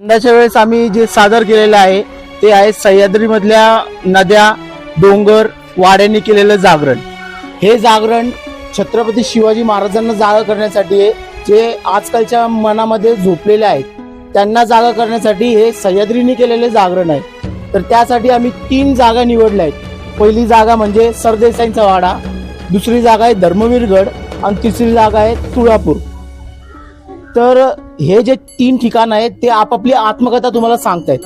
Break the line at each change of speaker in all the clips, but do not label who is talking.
यंदाच्या वेळेस आम्ही जे सादर केलेलं आहे ते आहे सह्याद्रीमधल्या नद्या डोंगर वाड्यांनी केलेलं जागरण. हे जागरण छत्रपती शिवाजी महाराजांना जागा करण्यासाठी आहे जे आजकालच्या मनामध्ये झोपलेले आहेत त्यांना जागा करण्यासाठी हे सह्याद्रीने केलेले जागरण आहे. तर त्यासाठी आम्ही तीन जागा निवडल्या आहेत. पहिली जागा म्हणजे सरदेसाईंचा वाडा दुसरी जागा आहे धर्मवीरगड आणि तिसरी जागा आहे तुळापूर. तर हे जे तीन ठिकाण आहेत ते आपापली आत्मकथा तुम्हाला सांगतायत.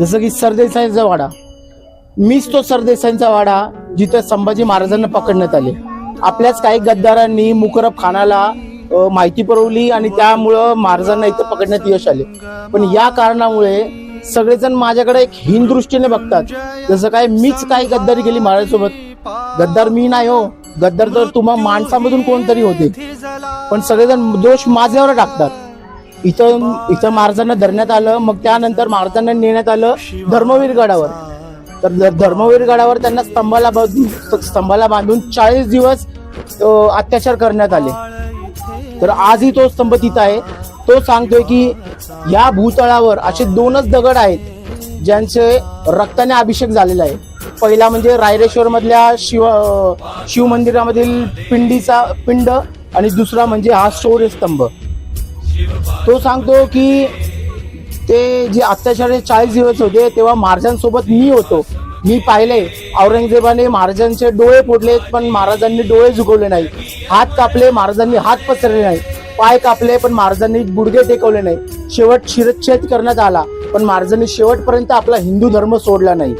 जसं की सरदेसाईंचा वाडा. मीच तो सरदेसाईंचा वाडा जिथे संभाजी महाराजांना पकडण्यात आले. आपल्याच काही गद्दारांनी मुकरब खानाला माहिती पुरवली आणि त्यामुळं महाराजांना इथं पकडण्यात यश आले. पण या कारणामुळे सगळेजण माझ्याकडे एक हीन दृष्टीने बघतात. जसं काय मीच काही गद्दारी केली महाराजांसोबत. गद्दार मी नाही हो. गद्दार तर तुम्हा माणसामधून कोणतरी होते. पण सगळेजण दोष माझ्यावर टाकतात. इथं इथं महाराजांना धरण्यात आलं मग त्यानंतर महाराजांना नेण्यात आलं धर्मवीर गडावर. तर धर्मवीर गडावर त्यांना स्तंभाला बांधून स्तंभाला बांधून चाळीस दिवस अत्याचार करण्यात आले. तर आजही तो स्तंभ तिथं आहे. तो सांगतोय की या भूतळावर असे दोनच दगड आहेत ज्यांचे रक्ताने अभिषेक झालेला आहे. पहिला म्हणजे रायरेश्वर मधल्या शिव शिव मंदिरामधील पिंडीचा पिंड आणि दुसरा म्हणजे हा शौर्यस्तंभ तो सांगतो की ते जे अत्याचार चाळीस दिवस होते तेव्हा महाराजांसोबत मी होतो. मी पाहिले औरंगजेबाने महाराजांचे डोळे फोडले पण महाराजांनी डोळे झुकवले नाही. हात कापले महाराजांनी हात पसरले नाही. पाय कापले पण महाराजांनी गुडघे टेकवले नाही. शेवट शिरच्छेद करण्यात आला पण महाराजांनी शेवटपर्यंत आपला हिंदू धर्म सोडला नाही.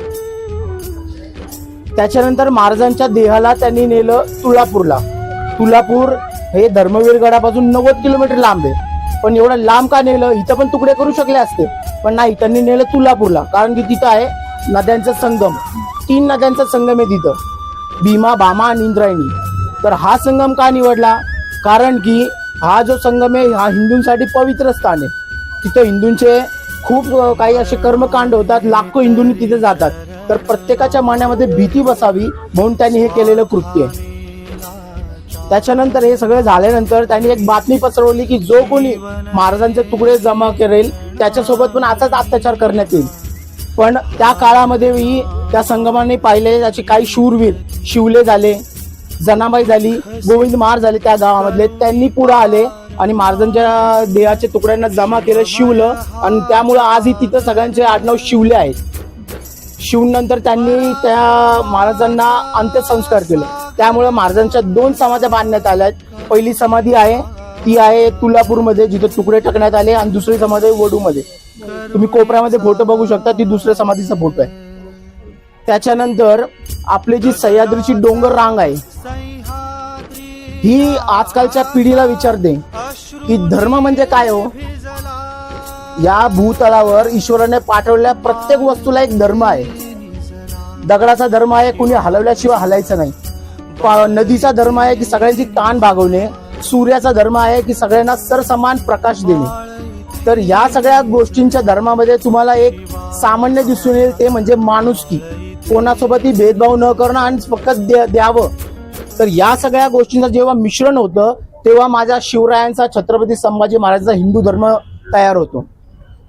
त्याच्यानंतर महाराजांच्या देहाला त्यांनी नेलं तुळापूरला. तुळापूर हे धर्मवीर गडापासून नव्वद किलोमीटर लांब आहे. पण एवढं लांब का नेलं? इथं पण तुकडे करू शकले असते. पण नाही त्यांनी नेलं तुलापूरला. कारण की तिथं आहे नद्यांचा संगम. तीन नद्यांचा संगम आहे तिथं. भीमा भामा आणि इंद्रायणी. तर हा संगम का निवडला? कारण की हा जो संगम आहे हा हिंदूंसाठी पवित्र स्थान आहे. तिथं हिंदूंचे खूप काही असे कर्मकांड होतात. लाखो हिंदूंनी तिथे जातात. तर प्रत्येकाच्या मनामध्ये भीती बसावी म्हणून त्यांनी हे केलेलं कृत्य आहे. त्याच्यानंतर हे सगळं झाल्यानंतर त्यांनी एक बातमी पसरवली की जो कोणी महाराजांचे तुकडे जमा करेल त्याच्यासोबत पण असाच अत्याचार करण्यात येईल. पण त्या काळामध्ये त्या संगमाने पाहिले त्याचे काही शूरवीर शिवले झाले जनाबाई झाली गोविंद मार झाले त्या गावामधले. त्यांनी पुढे आले आणि महाराजांच्या देहाच्या तुकड्यांना जमा केलं शिवलं आणि त्यामुळं आजही तिथं सगळ्यांचे आडनाव शिवले आहेत. शिवून त्यांनी त्या महाराजांना अंत्यसंस्कार केले. त्यामुळे महाराजांच्या दोन समाध्या बांधण्यात आल्या पहिली समाधी आहे ती आहे तुळापूरमध्ये जिथे तुकडे टाकण्यात आले आणि दुसरी समाधी आहे वडूमध्ये. तुम्ही कोपऱ्यामध्ये फोटो बघू शकता ती दुसऱ्या समाधीचा फोटो आहे. त्याच्यानंतर आपली जी सह्याद्रीची डोंगर रांग आहे ही आजकालच्या पिढीला विचारते की धर्म म्हणजे काय हो? या भूतळावर ईश्वराने पाठवलेल्या प्रत्येक वस्तूला एक धर्म आहे. दगडाचा धर्म आहे कुणी हलवल्याशिवाय हलायचं नाही. नदीचा धर्म आहे की सगळ्यांची ताण भागवणे सूर्याचा धर्म आहे की सगळ्यांना सरसमान प्रकाश देणे. तर या सगळ्या गोष्टींच्या धर्मामध्ये तुम्हाला एक सामान्य दिसून येईल ते म्हणजे माणुसकी कोणासोबतही भेदभाव न करणं आणि फक्त द्या- द्यावं. तर या सगळ्या गोष्टींचं जेव्हा मिश्रण होतं तेव्हा माझ्या शिवरायांचा छत्रपती संभाजी महाराजांचा हिंदू धर्म तयार होतो.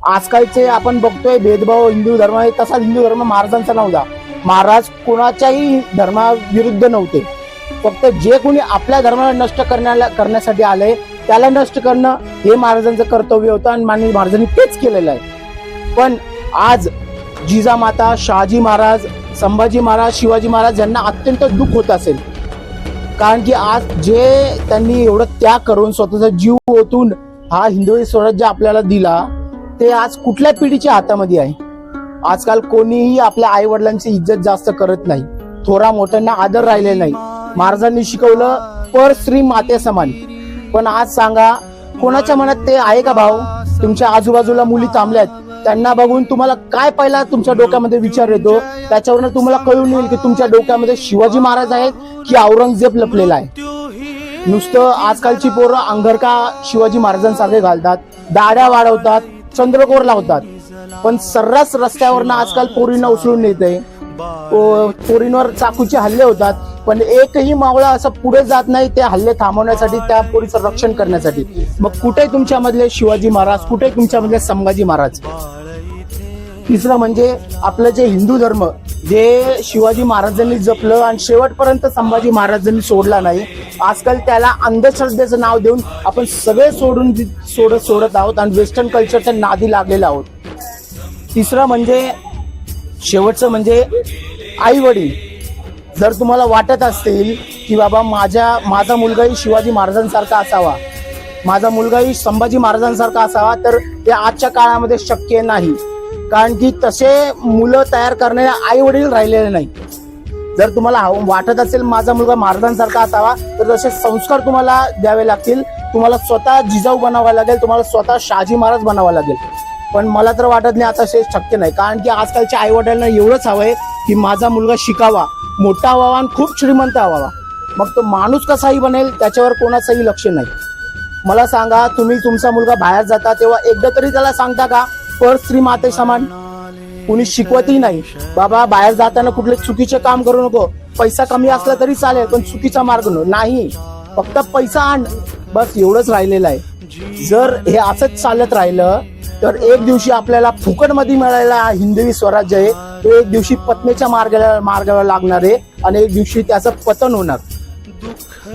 आजकालचे आपण बघतोय भेदभाव हिंदू धर्म तसाच हिंदू धर्म महाराजांचा नव्हता महाराज कोणाच्याही धर्माविरुद्ध नव्हते. फक्त जे कोणी आपल्या धर्माला नष्ट करण्याला करण्यासाठी आले त्याला नष्ट करणं हे महाराजांचं कर्तव्य होतं आणि मानवी महाराजांनी तेच केलेलं आहे. पण आज जिजामाता शहाजी महाराज संभाजी महाराज शिवाजी महाराज यांना अत्यंत दुःख होत असेल. कारण की आज जे त्यांनी एवढं त्याग करून स्वतःचा जीव ओतून हा हिंदवी स्वराज्य आपल्याला दिला ते आज कुठल्या पिढीच्या हातामध्ये आहे? आजकाल कोणीही आपल्या आई वडिलांची इज्जत जास्त करत नाही. थोरा मोठ्यांना आदर राहिले नाही. महाराजांनी शिकवलं पर श्री माते समान. पण आज सांगा कोणाच्या मनात ते आहे का भाऊ? तुमच्या आजूबाजूला मुली थांबल्यात. त्यांना बघून तुम्हाला काय पहिला तुमच्या डोक्यामध्ये विचार येतो? त्याच्यावरनं तुम्हाला कळून येईल की तुमच्या डोक्यामध्ये शिवाजी महाराज आहेत की औरंगजेब लपलेला आहे. नुसतं आजकालची पोरं अंगरका शिवाजी महाराजांसारखे घालतात दाड्या वाढवतात चंद्रकोर लावतात. पण सर्रास रस्त्यावरनं आजकाल पोरींना उचलून नेते पोरींवर चाकूचे हल्ले होतात पण एकही मावळा असं पुढे जात नाही ते हल्ले थांबवण्यासाठी त्या पोरीचं रक्षण करण्यासाठी. मग कुठे तुमच्यामधले शिवाजी महाराज कुठे तुमच्यामधले संभाजी महाराज? तिसरं म्हणजे आपलं जे हिंदू धर्म जे शिवाजी महाराजांनी जपलं आणि शेवटपर्यंत संभाजी महाराजांनी सोडला नाही आजकाल त्याला अंधश्रद्धेचं नाव देऊन आपण सगळे सोडून सोडत सोडत आहोत आणि वेस्टर्न कल्चरच्या नादी लागलेलो आहोत. तिसरं म्हणजे शेवटचं म्हणजे आई वडील जर तुम्हाला वाटत असतील की बाबा माझ्या माझा मुलगाही शिवाजी महाराजांसारखा असावा माझा मुलगाही संभाजी महाराजांसारखा असावा तर ते आजच्या काळामध्ये शक्य नाही. कारण की तसे मुलं तयार करणारे आई वडील राहिलेले नाही. जर तुम्हाला वाटत असेल माझा मुलगा महाराजांसारखा असावा तर तसे संस्कार तुम्हाला द्यावे लागतील. तुम्हाला स्वतः जिजाऊ बनावा लागेल तुम्हाला स्वतः शहाजी महाराज बनावा लागेल. पण मला तर वाटत नाही आता असे शक्य नाही. कारण की आजकालच्या आई वडिलांना एवढंच हवंय की माझा मुलगा शिकावा. मोठा व्हावा आणि खूप श्रीमंत व्हावा. मग तो माणूस कसाही बनेल त्याच्यावर कोणाचंही लक्ष नाही. मला सांगा तुम्ही तुमचा मुलगा बाहेर जाता तेव्हा एकदा तरी त्याला सांगता का? पर स्त्री माते समान. कुणी शिकवतही नाही. बाबा बाहेर जाताना कुठले चुकीचे काम करू नको. पैसा कमी असला तरी चालेल पण चुकीचा मार्ग नाही. फक्त पैसा आण. बस एवढंच राहिलेलं आहे. जर हे असंच चालत राहिलं तर एक दिवशी आपल्याला फुकटमध्ये मिळालेला हिंदवी स्वराज्य आहे तो एक दिवशी पत्नीच्या मार्गाला मार्गाला लागणार आहे आणि एक दिवशी त्याचं पतन होणार.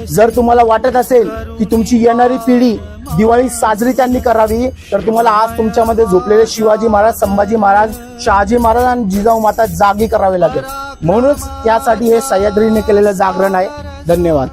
जर तुम्हाला वाटत असेल की तुमची येणारी पिढी दिवाळी साजरी त्यांनी करावी तर तुम्हाला आज तुमच्यामध्ये झोपलेले शिवाजी महाराज संभाजी महाराज शहाजी महाराज आणि जिजाऊ माता जागी करावे लागेल. म्हणूनच त्यासाठी हे सह्याद्रीने केलेलं जागरण आहे. धन्यवाद.